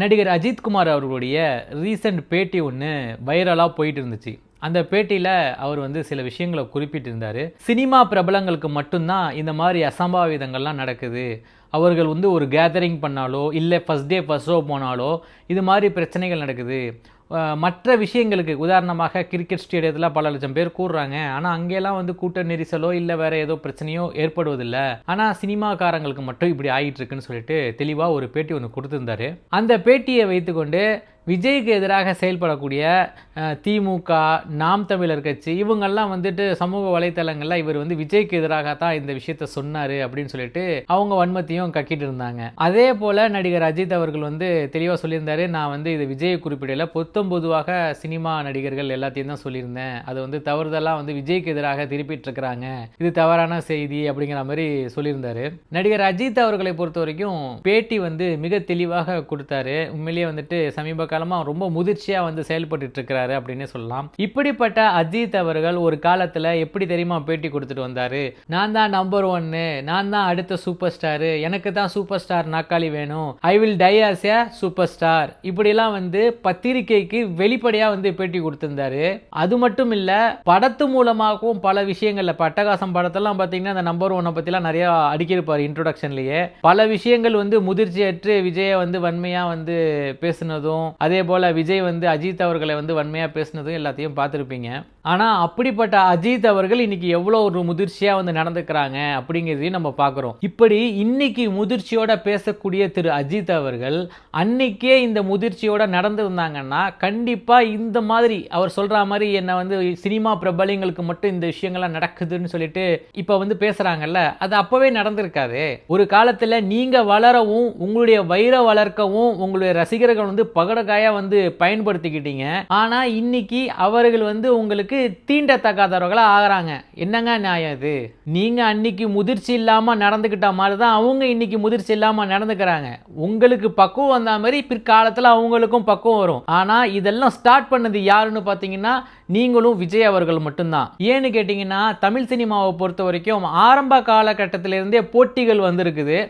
நடிகர் அஜித்குமார் அவர்களுடைய ரீசன்ட் பேட்டி ஒன்று வைரலாக போயிட்டு இருந்துச்சு அந்த பேட்டியில் அவர் வந்து சில விஷயங்களை குறிப்பிட்டிருந்தார். சினிமா பிரபலங்களுக்கு மட்டும்தான் இந்த மாதிரி அசம்பாவிதங்கள்லாம் நடக்குது. அவர்கள் வந்து ஒரு கேதரிங் பண்ணாலோ இல்லை ஃபஸ்ட் டே ஃபஸ்ட் ஷோ போனாலோ இது மாதிரி பிரச்சனைகள் நடக்குது. மற்ற விஷயங்களுக்கு உதாரணமாக கிரிக்கெட் ஸ்டேடியத்தில் பல லட்சம் பேர் கூடுறாங்க. ஆனால் அங்கேலாம் வந்து கூட்ட நெரிசலோ இல்லை வேறு ஏதோ பிரச்சனையோ ஏற்படுவதில்லை. ஆனால் சினிமாக்காரங்களுக்கு மட்டும் இப்படி ஆகிட்டு இருக்குன்னு சொல்லிட்டு தெளிவாக ஒரு பேட்டி ஒன்று கொடுத்துருந்தாரு. அந்த பேட்டியை வைத்துக்கொண்டு விஜய்க்கு எதிராக செயல்படக்கூடிய திமுக நாம் தமிழர் கட்சி இவங்கெல்லாம் வந்துட்டு சமூக வலைத்தளங்களில் இவர் வந்து விஜய்க்கு எதிராக தான் இந்த விஷயத்த சொன்னார் அப்படின்னு சொல்லிட்டு அவங்க வன்மத்தையும் கக்கிட்டு இருந்தாங்க. அதே போல் நடிகர் அஜித் அவர்கள் வந்து தெளிவாக சொல்லியிருந்தாரு நான் வந்து இது விஜயை குறிப்பிடல பொத்தம் பொதுவாக சினிமா நடிகர்கள் எல்லாத்தையும் தான் சொல்லியிருந்தேன். அது வந்து தவறுதலாக வந்து விஜய்க்கு எதிராக திருப்பிட்டு இருக்கிறாங்க இது தவறான செய்தி அப்படிங்கிற மாதிரி சொல்லியிருந்தாரு. நடிகர் அஜித் அவர்களை பொறுத்த வரைக்கும் பேட்டி வந்து மிக தெளிவாக கொடுத்தாரு. உண்மையிலேயே வந்துட்டு சமீப காலமாக ரொம்ப முதிர்ச்சியாக வந்து செயல்பட்டு இருக்கிறாரு அப்படின்னு சொல்லலாம். இப்படிப்பட்ட அஜித் அவர்கள் ஒரு காலத்தில் எப்படி தெரியுமா பேட்டி கொடுத்துட்டு வந்தாரு? நான் தான் நம்பர் ஒன்னு நான் தான் அடுத்த சூப்பர் ஸ்டாரு எனக்கு தான் சூப்பர் ஸ்டார் நாக்காளி வேணும் I will die as a super star இப்படிலாம் வந்து பத்திரிக்கைக்கு வெளிப்படையாக வந்து பேட்டி கொடுத்துருந்தாரு. அது மட்டும் இல்லை படத்து மூலமாகவும் பல விஷயங்களில் பட்டகாசம் படத்தெல்லாம் பார்த்தீங்கன்னா அந்த நம்பர் ஒன்னை பற்றிலாம் நிறையா அடிக்கிருப்பார் இன்ட்ரோடக்ஷன்லேயே பல விஷயங்கள் வந்து முதிர்ச்சியற்று விஜயை வந்து வன்மையாக வந்து பேசுனதும் அதே போல் விஜய் வந்து அஜித் அவர்களை வந்து வன்மையாக பேசினதும் எல்லாத்தையும் பார்த்துருப்பீங்க. ஆனால் அப்படிப்பட்ட அஜித் அவர்கள் இன்னைக்கு எவ்வளோ ஒரு முதிர்ச்சியாக வந்து நடந்துக்கிறாங்க அப்படிங்கிறதையும் நம்ம பார்க்குறோம். இப்படி இன்னைக்கு முதிர்ச்சியோட பேசக்கூடிய திரு அஜித் அவர்கள் அன்னைக்கே இந்த முதிர்ச்சியோட நடந்திருந்தாங்கன்னா கண்டிப்பாக இந்த மாதிரி அவர் சொல்கிற மாதிரி என்னை வந்து சினிமா பிரபலங்களுக்கு மட்டும் இந்த விஷயங்கள்லாம் நடக்குதுன்னு சொல்லிட்டு இப்போ வந்து பேசுகிறாங்கல்ல அது அப்போவே நடந்திருக்காது. ஒரு காலத்தில் நீங்கள் வளரவும் உங்களுடைய வயிறை வளர்க்கவும் உங்களுடைய ரசிகர்கள் வந்து பகடகாயாக வந்து பயன்படுத்திக்கிட்டீங்க. ஆனால் இன்னைக்கு அவர்கள் வந்து உங்களுக்கு தீண்டத்தக்காதவர்களாக ஆகிறாங்க. என்னங்க நியாயம் இது? நீங்கள் அன்னைக்கு முதிர்ச்சி இல்லாமல் நடந்துக்கிட்ட மாதிரி தான் அவங்க இன்னைக்கு முதிர்ச்சி இல்லாமல் நடந்துக்கிறாங்க. உங்களுக்கு பக்குவம் வந்த மாதிரி பிற்காலத்தில் அவங்களுக்கும் பக்குவம் வரும். ஆனால் இதெல்லாம் ஸ்டார்ட் பண்ணது யாருன்னு பார்த்தீங்கன்னா நீங்களும் விஜய் அவர்கள் மட்டும்தான். ஏன்னு கேட்டிங்கன்னா தமிழ் சினிமாவை பொறுத்த வரைக்கும் ஆரம்ப காலகட்டத்திலிருந்தே போட்டிகள் வந்திருக்குது.